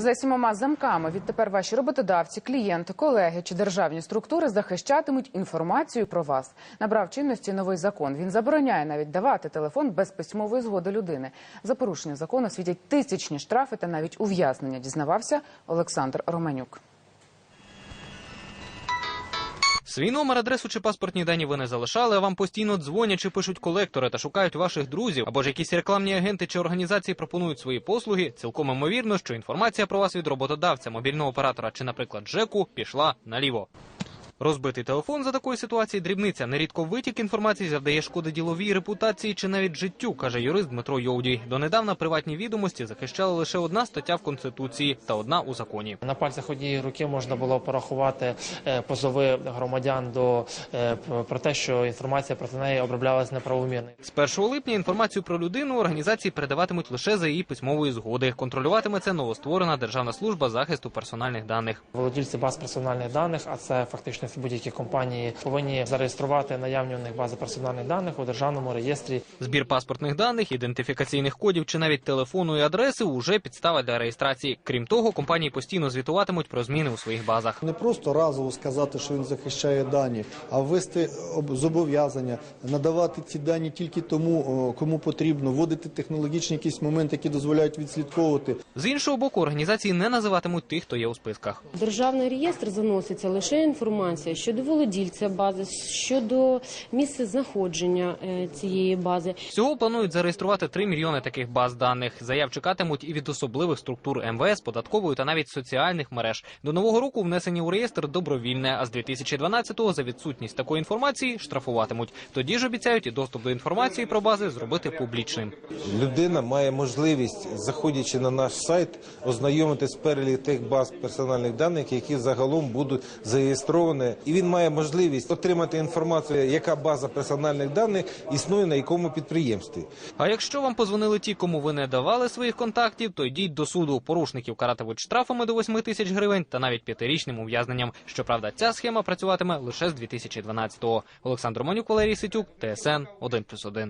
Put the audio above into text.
За сімома замками відтепер ваші роботодавці, клієнти, колеги чи державні структури захищатимуть інформацію про вас. Набрав чинності новий закон. Він забороняє навіть давати телефон без письмової згоди людини. За порушення закону світять тисячні штрафи та навіть ув'язнення. Дізнавався Олександр Романюк. Свій номер, адресу чи паспортні дані ви не залишали, а вам постійно дзвонять чи пишуть колектори та шукають ваших друзів, або ж якісь рекламні агенти чи організації пропонують свої послуги. Цілком імовірно, що інформація про вас від роботодавця, мобільного оператора чи, наприклад, ЖЕКу пішла наліво. Розбитий телефон за такої ситуації дрібниця. Нерідко витік інформації завдає шкоди діловій репутації чи навіть життю, каже юрист Дмитро Йовдій. Донедавна приватні відомості захищала лише одна стаття в конституції та одна у законі. На пальцях однієї руки можна було порахувати е, позови громадян до е, про те, що інформація проти неї оброблялась неправомірно. З 1 липня інформацію про людину організації передаватимуть лише за її письмової згоди. Контролюватиме це новостворена Державна служба захисту персональних даних. Володільці баз персональних даних, а це фактично будь-які компанії повинні зареєструвати наявні у них бази персональних даних у державному реєстрі. Збір паспортних даних, ідентифікаційних кодів чи навіть телефону і адреси уже підстава для реєстрації. Крім того, компанії постійно звітуватимуть про зміни у своїх базах. Не просто разово сказати, що він захищає дані, а ввести об- зобов'язання, надавати ці дані тільки тому, кому потрібно, вводити технологічні якісь моменти, які дозволяють відслідковувати. З іншого боку, організації не називатимуть тих, хто є у списках. Державний реєстр заноситься лише інформація щодо володільця бази, щодо місця знаходження е, цієї бази. Всього планують зареєструвати 3 мільйони таких баз даних. Заяв чекатимуть і від особливих структур МВС, податкової та навіть соціальних мереж. До нового року внесення у реєстр добровільне, а з 2012-го за відсутність такої інформації штрафуватимуть. Тоді ж обіцяють і доступ до інформації про бази зробити публічним. Людина має можливість, заходячи на наш сайт, ознайомитись з перелік тих баз персональних даних, які загалом будуть зареєстровані, і він має можливість отримати інформацію, яка база персональних даних існує на якому підприємстві. А якщо вам позвонили ті, кому ви не давали своїх контактів, то йдіть до суду. Порушників каратимуть штрафами до 8 тисяч гривень та навіть п'ятирічним ув'язненням. Щоправда, ця схема працюватиме лише з 2012-го. Олександр Монюк, Валерій Ситюк, ТСН 1+,1.